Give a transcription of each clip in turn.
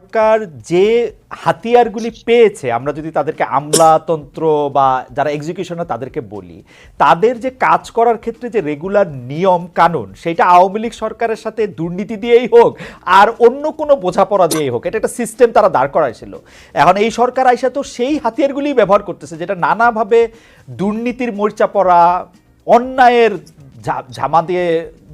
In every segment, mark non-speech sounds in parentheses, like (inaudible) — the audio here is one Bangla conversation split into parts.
সরকার যে হাতিয়ারগুলি পেয়েছে, আমরা যদি তাদেরকে আমলাতন্ত্র বা যারা এক্সিকিউশনার তাদেরকে বলি, তাদের যে কাজ করার ক্ষেত্রে যে রেগুলার নিয়ম কানুন, সেটা আওয়ামী লীগ সরকারের সাথে দুর্নীতি দিয়েই হোক, আর অন্য কোনো বোঝাপড়া দিয়েই হোক, এটা একটা সিস্টেম তারা দাঁড় করাইছিল। এখন এই সরকার আইসা তো সেই হাতিয়ারগুলি ব্যবহার করতেছে, যেটা নানাভাবে দুর্নীতির মোর্চা পড়া, অন্যায়ের ঝামা দিয়ে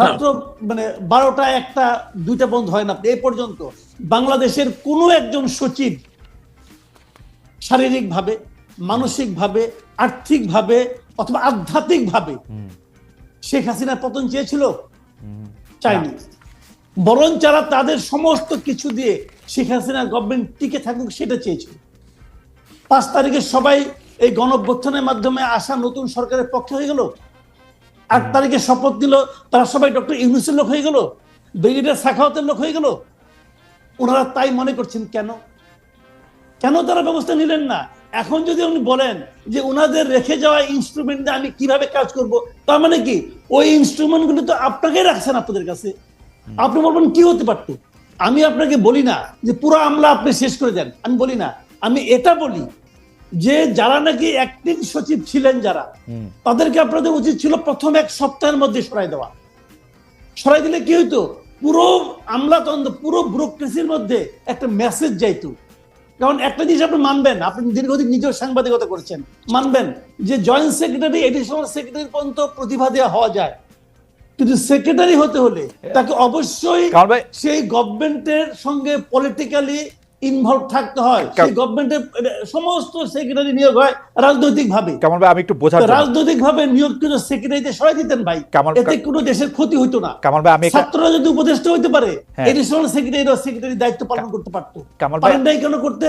রাত্র মানে বারোটা, একটা, দুইটা বন্ধ হয় না। এই পর্যন্ত বাংলাদেশের কোনো একজন সচিব শারীরিকভাবে, মানসিকভাবে, আর্থিকভাবে অথবা আধ্যাত্মিকভাবে শেখ হাসিনার পতন চেয়েছিল? চাইনি বরং যারা তাদের সমস্ত কিছু দিয়ে শেখ হাসিনার গভর্নমেন্ট টিকে থাকুক সেটা চেয়েছিল। পাঁচ তারিখে সবাই এই গণঅভ্যুত্থানের মাধ্যমে আসা নতুন সরকারের পক্ষে হয়ে গেল? আট তারিখে শপথ নিল তারা সবাই ডক্টর ইউনুসের লোক হয়ে গেল? ব্রিগেডিয়ার সাখাওয়াতের লোক হয়ে গেল? ওনারা তাই মনে করছেন কেন? কেন তারা ব্যবস্থা নিলেন না? এখন যদি উনি বলেন যে ওনাদের রেখে যাওয়া ইনস্ট্রুমেন্ট দিয়ে আমি কীভাবে কাজ করব, তার মানে কি? ওই ইনস্ট্রুমেন্টগুলো তো আপনাকেই রাখছেন আপনাদের কাছে। আপনি বলবেন, কি হতে পারতো? আমি আপনাকে বলি না যে পুরো আমলা আপনি শেষ করে দেন। আমি বলি না। আমি এটা বলি যে যারা নাকি অ্যাক্টিং সচিব ছিলেন যারা তাদেরকে আপনাদের উচিত ছিল প্রথম এক সপ্তাহের মধ্যে সরাই দেওয়া। সরাই দিলে কি হইতো? পুরো আমলাতন্ত্র পুরো ব্যুরোক্রেসির মধ্যে একটা মেসেজ যাইতো। কারণ একটা জিনিস আপনি মানবেন আপনি দীর্ঘদিন নিজের সাংবাদিকতা করেছেন মানবেন যে জয়েন্ট সেক্রেটারি এডিশনাল সেক্রেটারি পর্যন্ত প্রতিভা দেওয়া হওয়া যায়। কিন্তু সেক্রেটারি হতে হলে তাকে অবশ্যই সেই গভর্নমেন্টের সঙ্গে পলিটিক্যালি ইনভলভ থাকতে হয় সেই গভর্নমেন্টের সমস্ত সেক্রেটারি নিয়োগ হয় রাজনৈতিক ভাবে কামাল ভাই আমি একটু রাজনৈতিক ভাবে নিয়োগকৃত সেক্রেটারিতে সরাই দিতেন ভাই এতে কোনো দেশের ক্ষতি হইতো না। কামাল ভাই আমি ছাত্ররা যদি উপদেষ্টা হইতে পারে হ্যাঁ। এডিশনাল সেক্রেটারি সেক্রেটারি দায়িত্ব পালন করতে পারতো। কামাল ভাই কেন করতে?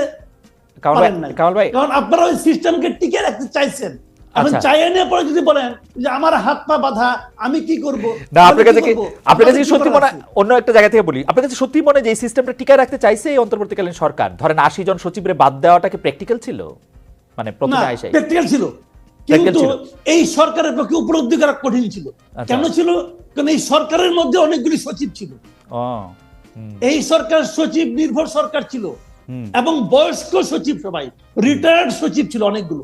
কামাল ভাই কামাল ভাই কারণ আপনারা ওই সিস্টেমকে টিকে রাখতে চাইছেন। এখন আচ্ছা। চাইয়ে নিয়ে পরে যদি বলেন যে আমার হাত পা বাঁধা আমি কি করব? না আপনার কাছে কি? আপনার কাছে সত্যি মনে অন্য একটা জায়গা থেকে বলি। আপনার কাছে সত্যি মনে যে এই সিস্টেমটা টিকায় রাখতে চাইছে এই অন্তর্বর্তীকালীন সরকার? ধরেন আশি জন সচিবরে বাদ দেওয়াটা কি প্র্যাকটিক্যাল ছিল? মানে প্রথমে আইসাই। প্র্যাকটিক্যাল ছিল। কিন্তু এই সরকারের পক্ষে উপলব্ধি করা কঠিন ছিল। আচ্ছা। কেন ছিল? কারণ এই সরকারের মধ্যে অনেকগুলি সচিব ছিল। এই সরকার সচিব নির্ভর সরকার ছিল। এবং বয়স্ক সচিব সবাই রিটায়ার্ড সচিব ছিল অনেকগুলো।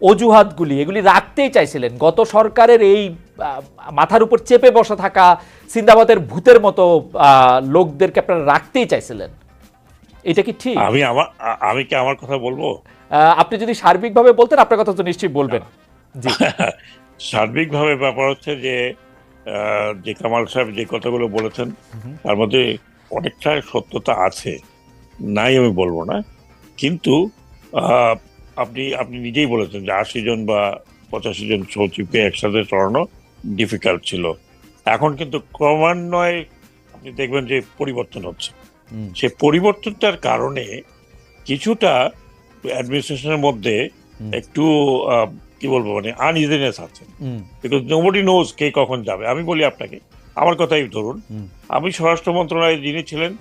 অজুহাতগুলি এগুলি রাখতেই চাইছিলেন। গত সরকারের এই মাথার উপর চেপে বসে থাকা সিন্দাবাদের ভূতের মতো লোকদেরকে আপনারা রাখতেই চাইছিলেন। এটা কি ঠিক? আমি আমার আমি কি আমার কথা বলব? আপনি যদি সার্বিকভাবে বলতেন আপনার কথা তো নিশ্চয়ই বলবেন। জি। (laughs) সার্বিকভাবে ব্যাপার হচ্ছে যে যে কামাল সাহেব যে কথাগুলো বলেছেন তার মধ্যে অনেকটা সত্যতা আছে। নাই আমি বলব না। কিন্তু আপনি আপনি নিজেই বলেছেন যে আশি জন বা পঁচাশি জন সচিবকে একসাথে চড়ানো ডিফিকাল্ট ছিল। এখন কিন্তু ক্রমান্বয়ে আপনি দেখবেন যে পরিবর্তন হচ্ছে। সে পরিবর্তনটার কারণে কিছুটা অ্যাডমিনিস্ট্রেশনের মধ্যে একটু কি বলব মানে আনইজিনেস আছে। বিকজ নোবডি নোজ কে কখন যাবে। আমি বলি আপনাকে আমার কথাই ধরুন। আমি স্বরাষ্ট্র মন্ত্রণালয়ে যিনি ছিলেন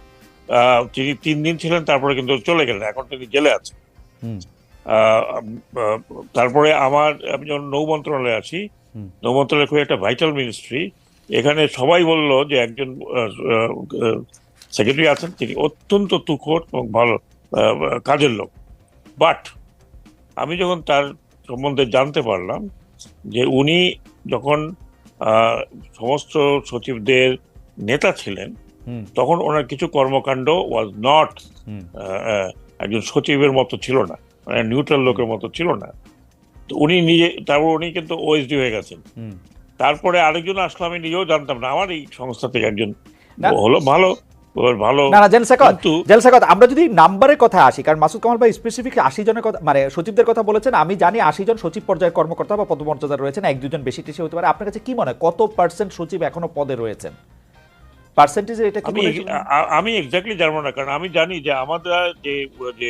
আহ, তিনি তিন দিন ছিলেন তারপরে কিন্তু চলে গেলেন এখন তিনি জেলে আছে হুম। আহ, আহ, তারপরে আমার আমি যখন নৌ মন্ত্রণালয়ে আছি নৌ মন্ত্রণালয় খুব একটা ভাইটাল মিনিস্ট্রি এখানে সবাই বলল যে একজন সেক্রেটারি আছেন তিনি অত্যন্ত তুখোট এবং ভালো কাজের লোক। বাট আমি যখন তার সম্বন্ধে জানতে পারলাম যে উনি যখন সমস্ত সচিবদের নেতা ছিলেন তখন ওনার কিছু কর্মকাণ্ড ওয়াজ নট একজন সচিবের মতো ছিল না। মানে নিউট্রাল লোকের মতো ছিল না। তো উনি নিজে তারপর উনি কিন্তু ওএসডি হয়ে গেছেন। তারপরে আরেকজন আসলো আমি নিজেও জানতাম না। আমার এই সংস্থা থেকে একজন হলো ভালো না আমরা যদি নাম্বারের কথা আসি কারণ মাসুদ কামাল ভাই স্পেসিফিক আশি জনের কথা মানে সচিবদের কথা বলেছেন আমি জানি আশি জন সচিব পর্যায়ের কর্মকর্তা বা পদমর্যাদা রয়েছেন এক দুজন বেশি টেশি হতে পারে। আপনার কাছে কি মনে হয় কত পার্সেন্ট সচিব এখনও পদে রয়েছেন? পার্সেন্টেজ এটা কি আমি এক্স্যাক্টলি জানব না কারণ আমি জানি যে আমাদের যে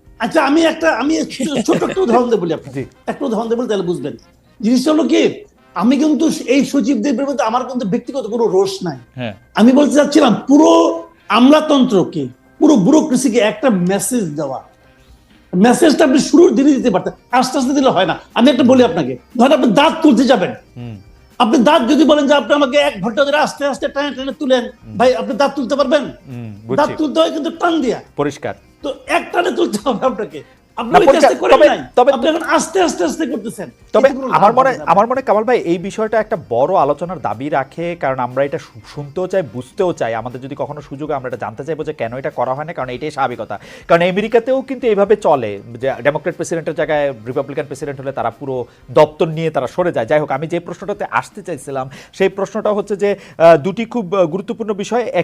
আচ্ছা আমি একটা আমি (laughs) ছোট একটা উদাহরণ দেবো বলি আপনাকে। একটা উদাহরণ দেবো তাহলে বুঝবেন। জিনিসটা হলো কি আমি কিন্তু এই সচিবদের বিরুদ্ধে আমার কিন্তু ব্যক্তিগত কোনো রোষ নাই। হ্যাঁ। আমি বলতে চাচ্ছিলাম পুরো আমলাতন্ত্রকে পুরো ব্যুরোক্রেসিকে একটা মেসেজ দেওয়া। মেসেজটা আপনি শুরুর দিনে দিতে পারতেন আস্তে আস্তে দিলে হয় না। আমি একটা বলি আপনাকে ধরেন আপনি দাঁত তুলতে যাবেন। আপনি দাঁত যদি বলেন যে আপনি আমাকে এক ঘণ্টা ধরে আস্তে আস্তে টানে টানে তুলেন ভাই আপনি দাঁত তুলতে পারবেন? দাঁত তুলতে হয় কিন্তু টান দিয়া। পরিষ্কার। তো এক টানে তুলতে হবে আপনাকে। আপনি না, ওই পরিষ্কার- কাজটা করেন তবে- নাই। তবে- আপনি এখন আস্তে আস্তে আস্তে করতেছেন। তবে এতে কোনো আমার মনে আমার মনে কামাল ভাই এই বিষয়টা একটা বড় আলোচনার দাবি রাখে কারণ আমরা এটা শুনতেও চাই বুঝতেও চাই। আমাদের যদি কখনো সুযোগ আমরা এটা জানতে চাইব যে কেন এটা করা হয় না কারণ এটাই স্বাভাবিকতা। কারণ আমেরিকাতেও কিন্তু এইভাবে চলে যে ডেমোক্রেট প্রেসিডেন্টের জায়গায় রিপাবলিকান প্রেসিডেন্ট হলে তারা পুরো দপ্তর নিয়ে তারা সরে যায়। যাই হোক আমি যে প্রশ্নটাতে আসতে চাইছিলাম সেই প্রশ্নটা হচ্ছে যে দুটি খুব গুরুত্বপূর্ণ বিষয়।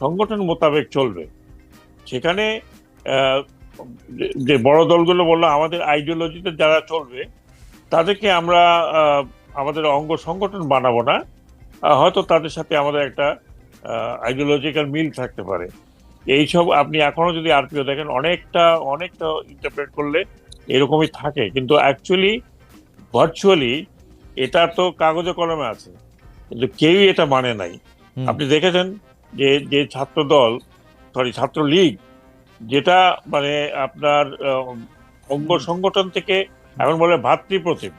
সংগঠন মোতাবেক চলবে। সেখানে যে- বড় দলগুলো বলল আমাদের আইডিওলজিতে যারা চলবে তাদেরকে আমরা আমাদের অঙ্গ সংগঠন বানাবো না। হয়তো তাদের সাথে আমাদের একটা আইডিওলজিক্যাল মিল থাকতে পারে। এইসব আপনি এখনও যদি আরপিও দেখেন অনেকটা অনেকটা ইন্টারপ্রেট করলে এরকমই থাকে। কিন্তু অ্যাকচুয়ালি ভার্চুয়ালি এটা তো কাগজে কলমে আছে। কিন্তু কেউই এটা মানে নাই। আপনি দেখেছেন যে যে ছাত্র দল সরি ছাত্র লীগ যেটা মানে আপনার অঙ্গ সংগঠন থেকে এখন বলে ভাতৃপ্রতিম।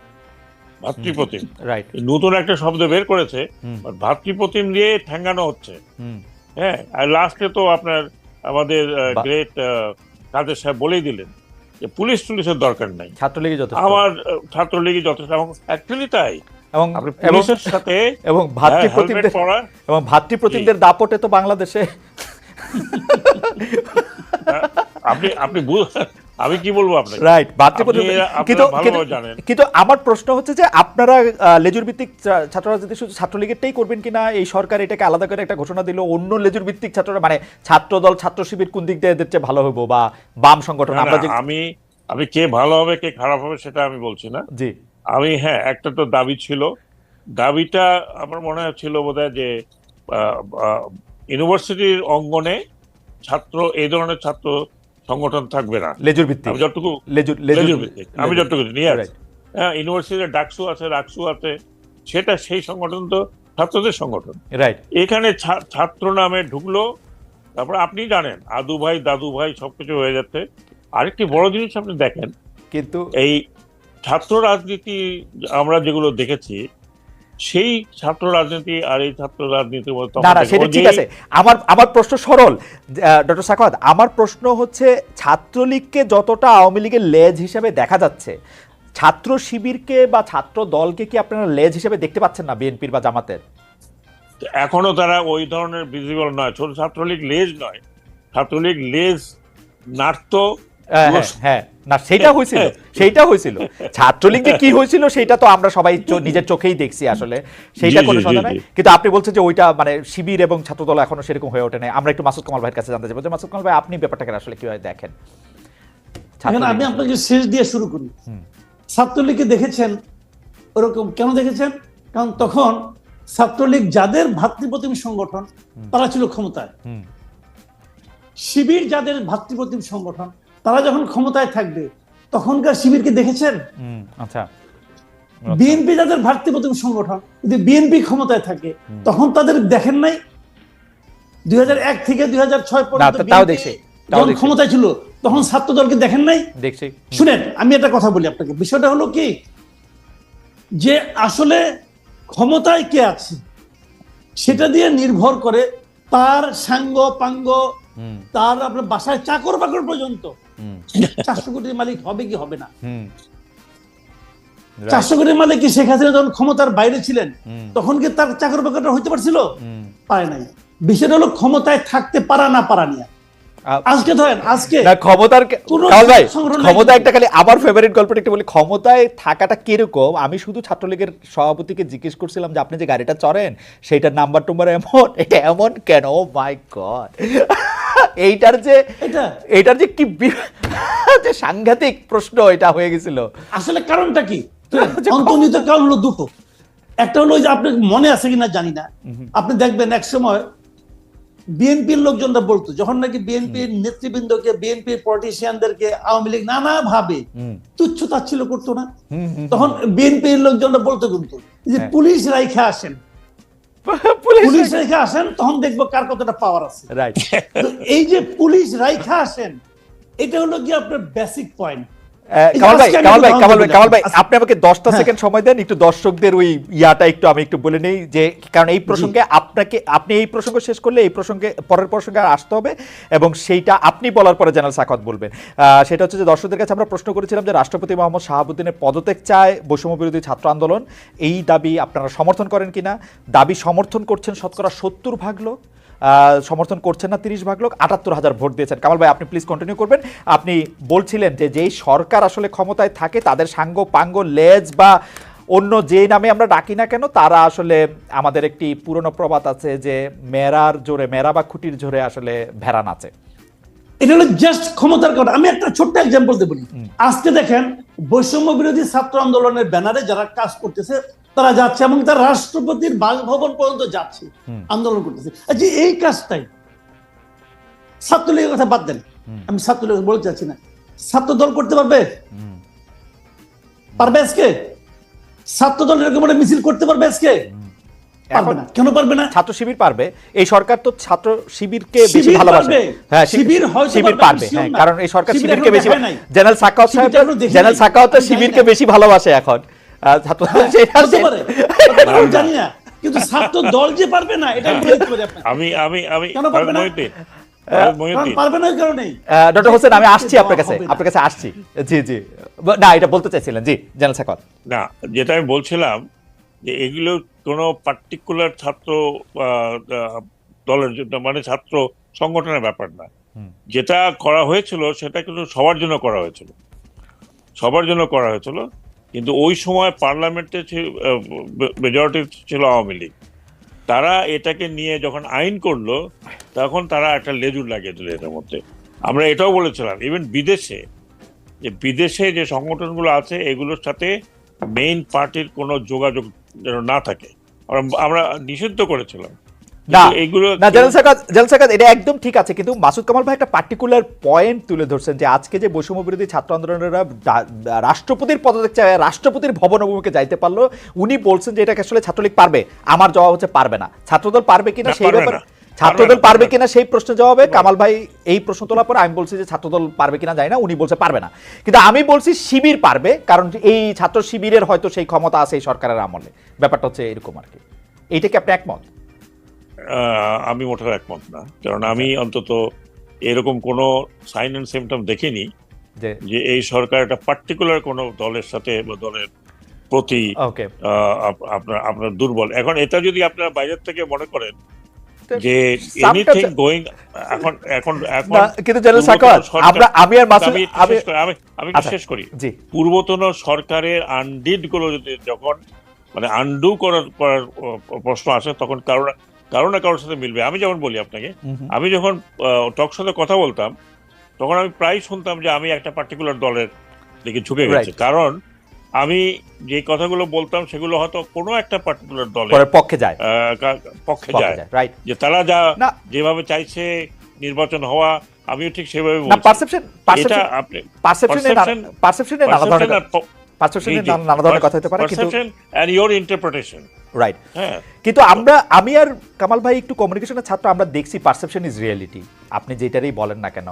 ভাতৃপ্রতিম। রাইট নতুন একটা শব্দ বের করেছে ভাতৃপ্রতিম দিয়ে ঠ্যাঙ্গানো হচ্ছে। হ্যাঁ আর লাস্টে তো আপনার আমাদের গ্রেট কাদের সাহেব বলেই দিলেন যে পুলিশ টুলিশের দরকার নাই। ছাত্রলীগই যথেষ্ট। আমার ছাত্রলীগই যথেষ্ট এবং অ্যাকচুয়ালি তাই। এবং পুলিশের সাথে এবং হ্যাঁ, ভাতৃপ্রতিমদের এবং ভাতৃপ্রতিমদের দাপটে তো বাংলাদেশে। আপনি আপনি আমি কি বলব আপনাকে? রাইট কিন্তু কিন্তু আমার প্রশ্ন হচ্ছে যে আপনারা লেজুর ভিত্তিক ছাত্র রাজনীতি শুধু ছাত্রলীগেরটাই করবেন কিনা এই সরকার এটাকে আলাদা করে একটা ঘোষণা দিল অন্য লেজুর ভিত্তিক ছাত্ররা মানে ছাত্র দল ছাত্র শিবির কোন দিক দিয়ে এদের চেয়ে ভালো হব বা বাম সংগঠন? আমরা আমি আমি কে ভালো হবে কে খারাপ হবে সেটা আমি বলছি না। জি। আমি হ্যাঁ একটা তো দাবি ছিল। দাবিটা আমার মনে ছিল বোধহয় যে আহ, আহ, ইউনিভার্সিটির অঙ্গনে ছাত্র এই ধরনের ছাত্র সংগঠন থাকবে না। লেজুর ভিত্তিক। আমি যতটুকু লেজুর লেজুর ভিত্তিক। আমি যতটুকু নিয়ে Right. হ্যাঁ ইউনিভার্সিটিতে ডাকসু আছে রাকসু আছে সেটা সেই সংগঠন তো ছাত্রদের সংগঠন। রাইট এখানে ছাত্র নামে ঢুকলো তারপর আপনি জানেন আদু ভাই দাদু ভাই সবকিছু হয়ে যাচ্ছে। আরেকটি বড় জিনিস আপনি দেখেন কিন্তু এই ছাত্র রাজনীতি আমরা যেগুলো দেখেছি সেই ছাত্র রাজনীতি আর এই ছাত্র রাজনীতির মধ্যে না না সেটা ঠিক আছে। আমার আমার প্রশ্ন সরল ডক্টর সাখাওয়াত আমার প্রশ্ন হচ্ছে ছাত্রলীগকে যতটা আওয়ামী লীগের লেজ হিসেবে দেখা যাচ্ছে ছাত্র শিবিরকে বা ছাত্র দলকে কি আপনারা লেজ হিসেবে দেখতে পাচ্ছেন না বিএনপির বা জামাতের? এখনও তারা ওই ধরনের ভিজিবল নয়। ছোট ছাত্রলীগ লেজ নয় ছাত্রলীগ লেজ নাড়তো হ্যাঁ, হ্যাঁ, হ্যাঁ। না সেটা হয়েছিল সেইটা হয়েছিল। ছাত্রলীগ যে কি হয়েছিল সেটা তো আমরা সবাই নিজের চোখেই দেখছি আসলে। সেইটা কোনো সন্দেহ নাই। কিন্তু আপনি বলছেন যে ওইটা মানে শিবির এবং ছাত্রদল এখনও সেরকম হয়ে ওঠে নাই। আমরা একটু মাসুদ কামাল ভাইয়ের কাছে জানতে চাইব যে মাসুদ কামাল ভাই আপনি ব্যাপারটাকে আসলে কীভাবে দেখেন? আমি আপনাকে শেষ দিয়ে শুরু করি। ছাত্রলীগকে দেখেছেন? ওরকম কেন দেখেছেন? কারণ তখন ছাত্রলীগ যাদের ভাতৃপ্রতিম সংগঠন তারা ছিল ক্ষমতায়। শিবির যাদের ভাতৃপ্রতিম সংগঠন তারা যখন ক্ষমতায় থাকবে তখনকার শিবিরকে দেখেছেন? আচ্ছা। বিএনপি যাদের ভাতৃপ্রতিম সংগঠন যদি বিএনপি ক্ষমতায় থাকে তখন তাদের দেখেন নাই? দুই থেকে দুই পর্যন্ত। ক্ষমতায় ছিল তখন ছাত্র দলকে দেখেন নাই? দেখছি। শুনেন আমি একটা কথা বলি আপনাকে। বিষয়টা হলো কি? যে আসলে ক্ষমতায় কে আছে সেটা দিয়ে নির্ভর করে তার সাঙ্গ পাঙ্গ তার আপনার বাসায় চাকর বাকর পর্যন্ত। চারশো কোটির মালিক হবে কি হবে না? চারশো কোটির মালিক কি শেখ হাসিনা যখন ক্ষমতার বাইরে ছিলেন তখন কি তার চাকর বাকরটা হইতে পারছিল। পারে নাই। বিষয়টা হলো ক্ষমতায় থাকতে পারা না পারা নিয়ে। আজকে ধরেন আজকে না ক্ষমতার ভাই ক্ষমতা একটা খালি আমার ফেভারিট গল্পটা একটু বলি ক্ষমতায় থাকাটা কীরকম? আমি শুধু ছাত্রলীগের সভাপতিকে জিজ্ঞেস করছিলাম যে আপনি যে গাড়িটা চড়েন সেইটার নাম্বার টুম্বার এমন? এটা এমন কেন? মাই গড এইটার যে এইটার যে কি যে সাংঘাতিক প্রশ্ন এটা হয়ে গেছিল। আসলে কারণটা কি? (laughs) অন্তর্নিহিত কারণ হলো দুটো। একটা হলো যে আপনার মনে আছে কিনা জানি না। আপনি দেখবেন এক সময় বিএনপির লোকজনরা বলতো যখন নাকি বিএনপির নেতৃবৃন্দকে বিএনপির পলিটিশিয়ানদেরকে আওয়ামী লীগ নানা ভাবে হুম, তুচ্ছ তাচ্ছিল্য করতো না। তখন বিএনপির লোকজনরা বলতো কিন্তু যে হ্যাঁ। পুলিশ রাইখা আসেন। পুলিশ রাইখা আসেন তখন দেখব কার কতটা পাওয়ার আছে। রাইট এই যে পুলিশ রাইখা আসেন এটা হলো কি আপনার বেসিক পয়েন্ট কামাল ভাই কামাল ভাই কামাল ভাই কামাল ভাই আপনি আমাকে দশটা হ্যাঁ। সেকেন্ড সময় দেন একটু দর্শকদের ওই ইয়াটা একটু আমি একটু বলে নেই যে কারণ এই প্রসঙ্গে আপনাকে আপনি এই প্রসঙ্গ শেষ করলে এই প্রসঙ্গে পরের প্রসঙ্গে আর আসতে হবে এবং সেইটা আপনি বলার পরে জেনারেল সাকত বলবেন। আহ, সেটা হচ্ছে যে দর্শকদের কাছে আমরা প্রশ্ন করেছিলাম যে রাষ্ট্রপতি মোহাম্মদ শাহাবুদ্দিনের পদত্যাগ চায় বৈষম্য বিরোধী ছাত্র আন্দোলন। এই দাবি আপনারা সমর্থন করেন কিনা? দাবি সমর্থন করছেন শতকরা সত্তর ভাগ লোক। সমর্থন করছেন না তিরিশ ভাগ লোক, আটাত্তর হাজার ভোট দিয়েছেন। কামাল ভাই, আপনি প্লিজ কন্টিনিউ করবেন। আপনি বলছিলেন যে, যেই সরকার আসলে ক্ষমতায় থাকে, তাদের সাঙ্গ, পাঙ্গ, লেজ বা অন্য যে নামে আমরা ডাকি না কেন, তারা আসলে আমাদের একটি পুরনো প্রবাদ আছে যে, মেরার জোরে, মেরা বা খুঁটির জোরে আসলে ভেড়া নাচে। এটা হলো জাস্ট ক্ষমতার কারণ আমি একটা ছোট্ট এক্সাম্পল দিয়ে বলি। আজকে দেখেন বৈষম্য বিরোধী ছাত্র আন্দোলনের ব্যানারে যারা কাজ করতেছে তারা যাচ্ছে এবং তারা রাষ্ট্রপতির বাসভবন পর্যন্ত যাচ্ছে আন্দোলন করতেছে। আচ্ছা এই কাজটাই ছাত্রলীগের কথা বাদ দেন। আমি ছাত্রলীগ বলতে চাচ্ছি না। ছাত্র দল করতে পারবে? পারবে আজকে? ছাত্র দল এরকম একটা মিছিল করতে পারবে আজকে? পারবে না। কেন পারবে না? ছাত্র শিবির পারবে। এই সরকার তো ছাত্র শিবিরকে বেশি ভালোবাসে। হ্যাঁ শিবির শিবির শিবির পারবে, হ্যাঁ কারণ এই সরকার শিবিরকে বেশি জেনারেল সাকাওয়াত সাহেব জেনারেল। সাকাওয়াত শিবিরকে বেশি ভালোবাসে এখন। ছাত্র সেটা পারে আমি জানি না। কিন্তু ছাত্র দল যে পারবে না এটা আমি পারি আমি আমি আমি কেন পারবে না? মহিউদ্দিন। কারণ মহিউদ্দিন। পারবে না ওই কারণেই। ডক্টর হোসেন আমি আসছি আপনার কাছে আপনার কাছে আসছি। জি জি। না এটা বলতে চাইছিলেন। জি জেনারেল না যেটা আমি বলছিলাম যে এগুলো কোনো পার্টিকুলার ছাত্র দলের জন্য মানে ছাত্র সংগঠনের ব্যাপার না। যেটা করা হয়েছিল সেটা কিন্তু সবার জন্য করা হয়েছিল। সবার জন্য করা হয়েছিল কিন্তু ওই সময় পার্লামেন্টে মেজরিটি ছিল আওয়ামী লীগ। তারা এটাকে নিয়ে যখন আইন করল তখন তারা একটা লেজুর লাগিয়ে দিল এটার মধ্যে। আমরা এটাও বলেছিলাম ইভেন বিদেশে যে বিদেশে যে সংগঠনগুলো আছে এগুলোর সাথে মেইন পার্টির কোনো যোগাযোগ যেন না থাকে। আমরা- নিষিদ্ধ করেছিলাম। না না জেনারেল সাকাত জেনারেল সাকাত এটা একদম ঠিক আছে কিন্তু মাসুদ কামাল ভাই একটা পার্টিকুলার পয়েন্ট তুলে ধরছেন যে আজকে যে বৈষম্য বিরোধী ছাত্র আন্দোলনেরা রাষ্ট্রপতির পদত্যাগ চায় রাষ্ট্রপতির ভবন অভিমুখে যাইতে পারল উনি বলছেন যে এটা আসলে ছাত্রলীগ পারবে আমার জবাব হচ্ছে পারবে না। ছাত্রদল পারবে কিনা সেই ব্যাপারে। ছাত্রদল পারবে কিনা সেই প্রশ্নের জবাবে কামাল ভাই এই প্রশ্ন তোলার পর আমি বলছি যে ছাত্রদল পারবে কিনা জানি না উনি বলছে পারবে না। কিন্তু আমি বলছি শিবির পারবে কারণ এই ছাত্র শিবিরের হয়তো সেই ক্ষমতা আছে এই সরকারের আমলে। ব্যাপারটা হচ্ছে এরকম আর কি। এইটা কি আপনি একমত? আমি মোটেও একমত না কারণ আমি অন্তত এরকম কোনো সাইন অ্যান্ড সিমটম দেখিনি যে এই সরকার একটা পার্টিকুলার কোনো দলের সাথে বা দলের প্রতি আপনার আপনার দুর্বল। এখন এটা যদি আপনারা বাইরের থেকে মনে করেন যে এনিথিং এখন এখন এখন কিন্তু জেনারেল পূর্বতন আমরা আমি আর মাসুদ আমি আমি শেষ করি, আমি আমি একটু আচ্ছা। পূর্বতন সরকারের আনডিডগুলো যখন মানে আন্ডু করার করার প্রশ্ন আসে তখন কারও না কারও না কারোর সাথে মিলবে আমি যেমন বলি আপনাকে। আমি যখন টক সাথে কথা বলতাম তখন আমি প্রায় শুনতাম যে আমি একটা পার্টিকুলার দলের দিকে ঝুঁকে গেছি কারণ আমি যে কথাগুলো বলতাম সেগুলো হয়তো কোনো একটা পার্টিকুলার দলের পক্ষে যায়। পক্ষে যায়। রাইট যে তারা যা যেভাবে চাইছে নির্বাচন হওয়া আমিও ঠিক সেভাবে না পারসেপশন পারসেপশন আপনি পারসেপশনে perception- নানা ধরনের perception আর প- পারসেপশনে জি, জি। নানা ধরনের কথা হতে পারে কিন্তু and your interpretation রাইট হ্যাঁ। কিন্তু আমরা আমি আর কামাল ভাই একটু কমিউনিকেশনের ছাত্র আমরা দেখছি পারসেপশন ইজ রিয়েলিটি আপনি যেটারই বলেন না কেন।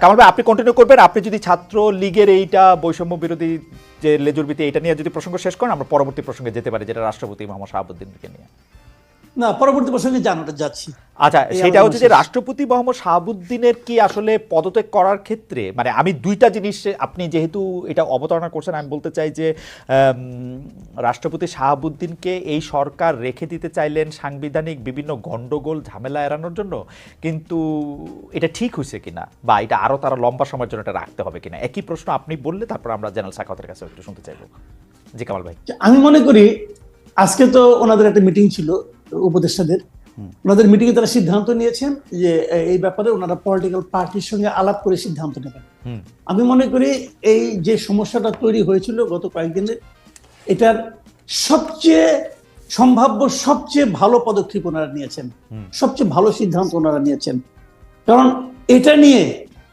কামাল ভাই, আপনি কন্টিনিউ করবেন। আপনি যদি ছাত্র লীগের এইটা বৈষম্য বিরোধী যে লেজুরবিতে এটা নিয়ে যদি প্রসঙ্গ শেষ করেন, আমরা পরবর্তী প্রসঙ্গে যেতে পারি, যেটা রাষ্ট্রপতি মোহাম্মদ শাহাবুদ্দিনকে নিয়ে। না পরবর্তী প্রসঙ্গে জানাটা যাচ্ছি। আচ্ছা সেটা হচ্ছে যে রাষ্ট্রপতি মোহাম্মদ শাহাবুদ্দিনের কি আসলে পদত্যাগ করার ক্ষেত্রে মানে আমি দুইটা জিনিস আপনি যেহেতু এটা অবতারণা করছেন আমি বলতে চাই যে রাষ্ট্রপতি শাহাবুদ্দিনকে এই সরকার রেখে দিতে চাইলেন সাংবিধানিক বিভিন্ন গন্ডগোল ঝামেলা এড়ানোর জন্য কিন্তু এটা ঠিক হয়েছে কিনা বা এটা আরও তারা লম্বা সময়ের জন্য এটা রাখতে হবে কিনা? একই প্রশ্ন আপনি বললে তারপর আমরা জেনারেল সাকাতের কাছে একটু শুনতে চাইব। জি কামাল ভাই। আমি মনে করি আজকে তো ওনাদের একটা মিটিং ছিল উপদেষ্টাদের। ওনাদের মিটিংয়ে তারা সিদ্ধান্ত নিয়েছেন যে এই ব্যাপারে ওনারা পলিটিক্যাল পার্টির সঙ্গে আলাপ করে সিদ্ধান্ত নেবেন। আমি মনে করি এই যে সমস্যাটা তৈরি হয়েছিল গত কয়েকদিনে এটার সবচেয়ে সম্ভাব্য সবচেয়ে ভালো পদক্ষেপ ওনারা নিয়েছেন। সবচেয়ে ভালো সিদ্ধান্ত ওনারা নিয়েছেন। কারণ এটা নিয়ে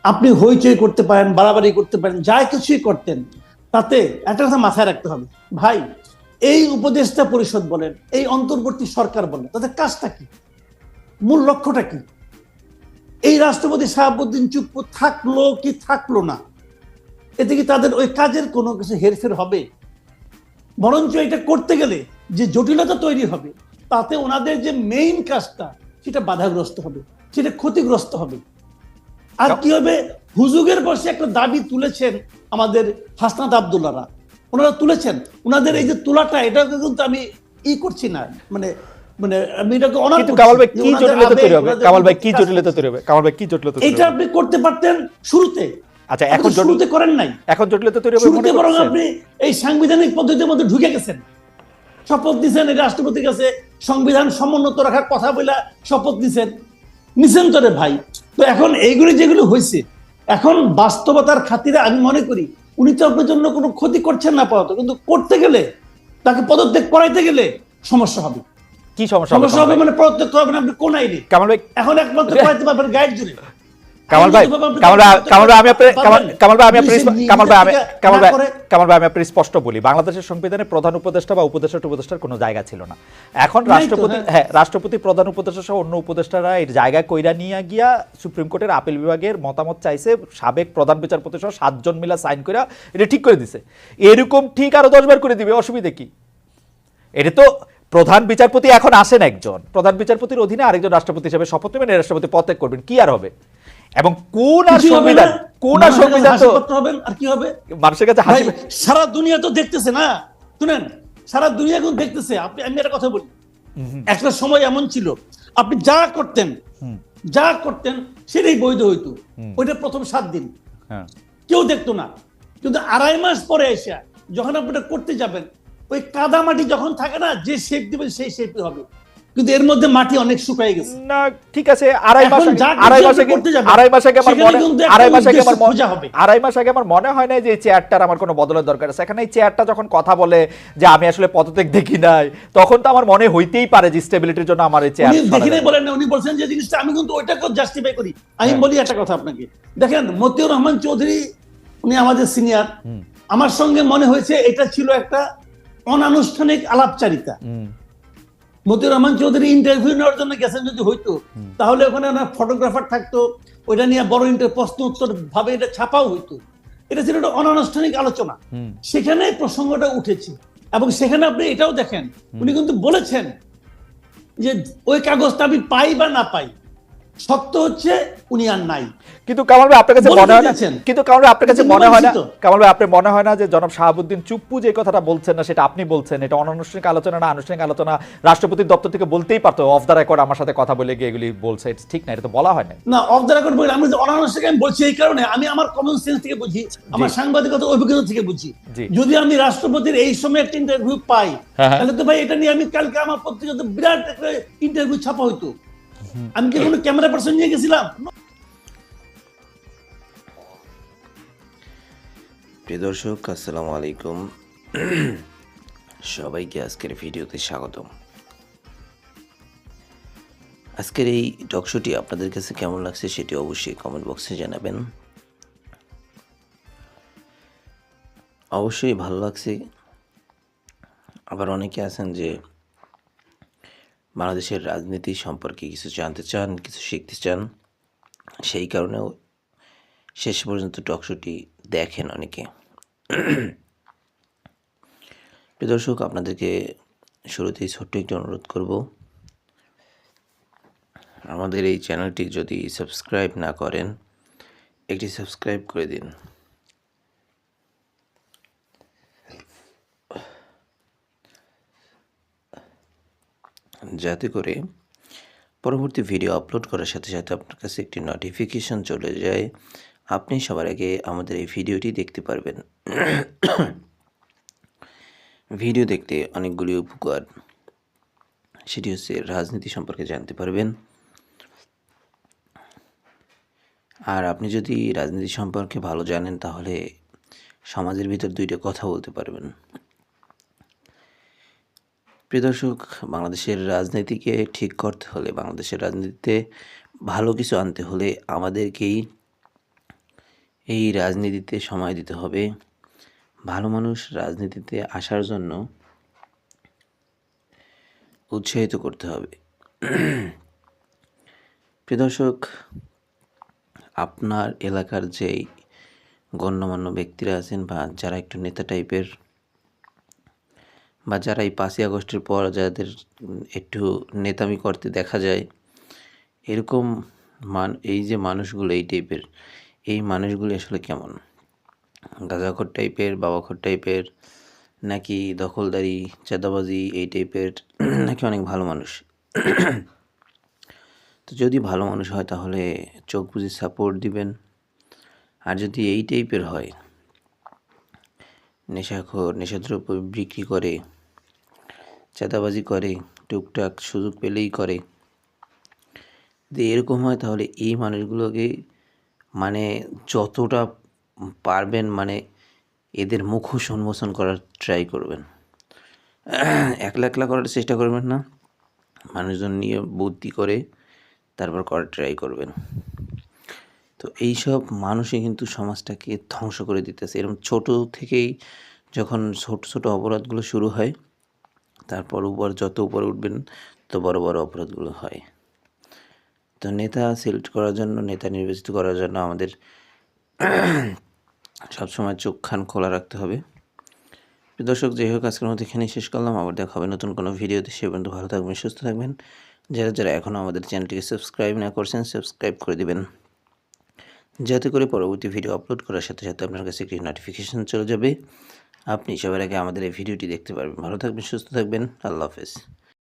আপনি হইচই করতে পারেন বাড়াবাড়ি করতে পারেন যা কিছুই করতেন তাতে একটা কথা মাথায় রাখতে হবে। ভাই এই উপদেষ্টা পরিষদ বলেন এই অন্তর্বর্তী সরকার বলেন তাদের কাজটা কি? মূল লক্ষ্যটা কি? এই রাষ্ট্রপতি শাহাবুদ্দিন চুপ্পু থাকল কি থাকল না? এতে কি তাদের ওই কাজের কোনো কিছু হেরফের হবে? বরঞ্চ এটা করতে গেলে যে জটিলতা তৈরি হবে তাতে ওনাদের যে মেইন কাজটা সেটা বাধাগ্রস্ত হবে সেটা ক্ষতিগ্রস্ত হবে। আর কি হবে? হুজুগের বসে একটা দাবি তুলেছেন আমাদের হাসনাত আবদুল্লাহরা। ওনারা তুলেছেন। ওনাদের এই যে তোলাটা এটা কিন্তু আমি ই করছি না। মানে মানে আমি এটাকে অনার কামাল ভাই কি জটিলতা তৈরি হবে? কামাল ভাই কি জটিলতা তৈরি হবে? কামাল ভাই কি জটিলতা এটা আপনি করতে পারতেন শুরুতে। আচ্ছা এখন শুরুতে করেন নাই। এখন জটিলতা তৈরি হবে শুরুতে বরং আপনি এই সাংবিধানিক পদ্ধতির মধ্যে ঢুকে গেছেন। শপথ দিচ্ছেন এই রাষ্ট্রপতির কাছে সংবিধান সমুন্নত রাখার কথা বলে শপথ দিচ্ছেন নিছেন তো রে ভাই। তো এখন এইগুলি যেগুলো হয়েছে এখন বাস্তবতার খাতিরে আমি মনে করি উনি তো আপনার জন্য কোনো ক্ষতি করছেন না পাওয়া কিন্তু করতে গেলে তাকে পদত্যাগ করাইতে গেলে সমস্যা হবে। কি সমস্যা হবে সমস্যা হবে মানে পদত্যাগ করবেন আপনি কোন আইনে এখন একমাত্র করাইতে পারবেন গাইড জুড়ে। কামাল ভাই কামাল ভাই কামাল ভাই আমি আপনার কামাল ভাই আমি আপনার কামাল ভাই আমি কামাল ভাই কামাল ভাই আমি আপনার স্পষ্ট বলি বাংলাদেশের সংবিধানে প্রধান উপদেষ্টা বা উপদেষ্টা উপদেষ্টার কোনো জায়গা ছিল না। এখন রাষ্ট্রপতি হ্যাঁ। হ্যাঁ রাষ্ট্রপতি প্রধান উপদেষ্টা সহ অন্য উপদেষ্টারা এর জায়গা কইরা নিয়ে গিয়া সুপ্রিম কোর্টের আপিল বিভাগের মতামত চাইছে সাবেক প্রধান বিচারপতি সহ সাতজন মিলা সাইন করে এটা ঠিক করে দিছে। এরকম ঠিক আরও দশবার করে দিবে অসুবিধে কি? এটা তো প্রধান বিচারপতি এখন আসেন একজন। প্রধান বিচারপতির অধীনে আরেকজন রাষ্ট্রপতি হিসেবে শপথ নেবেন রাষ্ট্রপতি পদত্যাগ করবেন কি আর হবে? এবং কোন আর হবে। সংবিধান কোন আর সংবিধান তো হবেন আর কি হবে? মানুষের কাছে হাসি সারা দুনিয়া তো দেখতেছে না। শুনেন সারা দুনিয়া এখন দেখতেছে। আপনি আমি একটা কথা বলি। একটা সময় এমন ছিল। আপনি যা করতেন যা করতেন সেটাই বৈধ হইতো। ওইটা প্রথম সাত দিন। হ্যাঁ। কেউ দেখতো না। কিন্তু আড়াই মাস পরে এসে যখন আপনি করতে যাবেন ওই কাদা মাটি যখন থাকে না যে শেপ দিবেন সেই শেপই হবে। কিন্তু এর মধ্যে মাটি অনেক শুকাই গেছে। না ঠিক আছে আড়াই মাস আড়াই মাস আড়াই মাস আগে আমার মনে আড়াই মাস আগে আমার মনে- হবে। আড়াই মাস আগে আমার মনে হয় না যে এই চেয়ারটার আমার কোনো বদলের দরকার আছে। এখানে এই চেয়ারটা যখন কথা বলে যে আমি আসলে পদত্যাগ দেখি নাই তখন তো আমার মনে হইতেই পারে যে স্টেবিলিটির জন্য আমার এই চেয়ার উনি দেখি নাই বলেন না উনি বলছেন যে জিনিসটা আমি কিন্তু ওইটাকে জাস্টিফাই করি। আমি হ্যাঁ। বলি একটা কথা আপনাকে। দেখেন মতিউর রহমান চৌধুরী উনি আমাদের সিনিয়র আমার সঙ্গে মনে হয়েছে এটা ছিল একটা অনানুষ্ঠানিক আলাপচারিতা। মতিউর রহমান চৌধুরী ইন্টারভিউ নেওয়ার জন্য গেছেন যদি হইতো তাহলে ওখানে ওনার ফটোগ্রাফার থাকতো ওইটা নিয়ে বড় ইন্টার প্রশ্ন উত্তর ভাবে এটা ছাপাও হইতো। এটা ছিল একটা অনানুষ্ঠানিক আলোচনা। সেখানে প্রসঙ্গটা উঠেছে এবং সেখানে আপনি এটাও দেখেন উনি কিন্তু বলেছেন যে ওই কাগজটা আমি পাই বা না পাই। সত্য হচ্ছে উনি আর নাই। কিন্তু কামাল ভাই আপনার কাছে মনে হয় না কিন্তু কামাল ভাই আপনার কাছে মনে হয় না কামাল ভাই আপনার মনে হয় না যে জনাব শাহাবুদ্দিন চুপ্পু যে কথাটা বলছেন না সেটা আপনি বলছেন এটা অনানুষ্ঠানিক আলোচনা না আনুষ্ঠানিক আলোচনা রাষ্ট্রপতির দপ্তর থেকে বলতেই পারতো অফ দ্য রেকর্ড আমার সাথে কথা বলে গিয়ে এগুলি বলছে এটা ঠিক না এটা তো বলা হয় না। না অফ দ্য রেকর্ড বলি আমি অনানুষ্ঠানিক আমি বলছি এই কারণে আমি আমার কমন সেন্স থেকে বুঝি আমার সাংবাদিকতা অভিজ্ঞতা থেকে বুঝি। যদি আমি রাষ্ট্রপতির এই সময় একটা ইন্টারভিউ পাই হ্যাঁ, হ্যাঁ। তাহলে তো ভাই এটা নিয়ে আমি কালকে আমার পত্রিকাতে বিরাট একটা ইন্টারভিউ ছাপা হইতো। আমি কি কোনো ক্যামেরা পার্সন নিয়ে গেছিলাম? প্রিয় দর্শক, আসসালামু আলাইকুম। সবাইকে আজকের ভিডিওতে স্বাগতম। আজকের এই টকশোটি আপনাদের কাছে কেমন লাগছে সেটি অবশ্যই কমেন্ট বক্সে জানাবেন। অবশ্যই ভালো লাগছে। আবার অনেকে আছেন যে বাংলাদেশের রাজনীতি সম্পর্কে কিছু জানতে চান, কিছু শিখতে চান, সেই কারণেও শেষ পর্যন্ত টকশোটি দেখেন অনেকে। প্রিয় দর্শক, আপনাদেরকে শুরুতেই ছোট্ট একটি অনুরোধ করব। আমাদের এই চ্যানেলটি যদি সাবস্ক্রাইব না করেন, একটি সাবস্ক্রাইব করে দিন। যাতে করে পরবর্তী ভিডিও আপলোড করার সাথে সাথে আপনার কাছে একটি নোটিফিকেশন চলে যায়। আপনি সবার আগে আমাদের এই ভিডিওটি দেখতে পারবেন। ভিডিও দেখতে অনেকগুলি উপকার। সেটি হচ্ছে রাজনীতি সম্পর্কে জানতে পারবেন। আর আপনি যদি রাজনীতি সম্পর্কে ভালো জানেন, তাহলে সমাজের ভিতর দুইটা কথা বলতে পারবেন। প্রিয় দর্শক, বাংলাদেশের রাজনীতিকে ঠিক করতে হলে, বাংলাদেশের রাজনীতিতে ভালো কিছু আনতে হলে আমাদেরকেই এই রাজনীতিতে সময় দিতে হবে। ভালো মানুষ রাজনীতিতে আসার জন্য উৎসাহিত করতে হবে। প্রিয় দর্শক, আপনার এলাকার যেই গণ্যমান্য ব্যক্তিরা আছেন বা যারা একটু নেতা টাইপের বা যারা এই পাঁচই আগস্টের পর যাদের একটু নেতামি করতে দেখা যায়, এরকম মান, এই যে মানুষগুলো, এই টাইপের এই মানুষগুলি আসলে কেমন? গাঁজাখোর টাইপের বাবাখোর টাইপের নাকি দখলদারি, চাঁদাবাজি, এই টাইপের নাকি অনেক ভালো মানুষ? তো যদি ভালো মানুষ হয় তাহলে চোখ বুঝে সাপোর্ট দিবেন। আর যদি এই টাইপের হয়, নেশাখোর, নেশাদ্রব্য বিক্রি করে চাঁদাবাজি করে, টুকটাক সুযোগ পেলেই করে। যদি এরকম হয় তাহলে এই মানুষগুলোকে মানে যতটা পারবেন মানে এদের মুখোশ উন্মোচন করার ট্রাই করবেন। একলা একলা করার চেষ্টা করবেন না। মানুষজন নিয়ে বুদ্ধি করে তারপর করার ট্রাই করবেন। তো এইসব মানুষই কিন্তু সমাজটাকে ধ্বংস করে দিতেছে। এরকম ছোট থেকেই যখন ছোট ছোট অপরাধগুলো শুরু হয় তারপর উপর, যত উপরে উঠবেন, তত বড় বড় অপরাধগুলো হয়। তো নেতা সিলেক্ট করার জন্য, নেতা নির্বাচিত করার জন্য আমাদের (clears throat) সবসময় চোখ খান খোলা রাখতে হবে। দর্শক, যাই হোক, আজকের মতো এখানেই শেষ করলাম। আবার দেখা হবে নতুন কোনো ভিডিওতে। সে পর্যন্ত ভালো থাকবেন, সুস্থ থাকবেন। যারা যারা এখনও আমাদের চ্যানেলটিকে সাবস্ক্রাইব না করছেন সাবস্ক্রাইব করে দিবেন। যাতে করে পরবর্তী ভিডিও আপলোড করার সাথে সাথে আপনার কাছে একটি নোটিফিকেশন চলে যাবে। আপনি সবার আগে আমাদের এই ভিডিওটি দেখতে পারবেন। ভালো থাকবেন সুস্থ থাকবেন। আল্লাহ হাফেজ।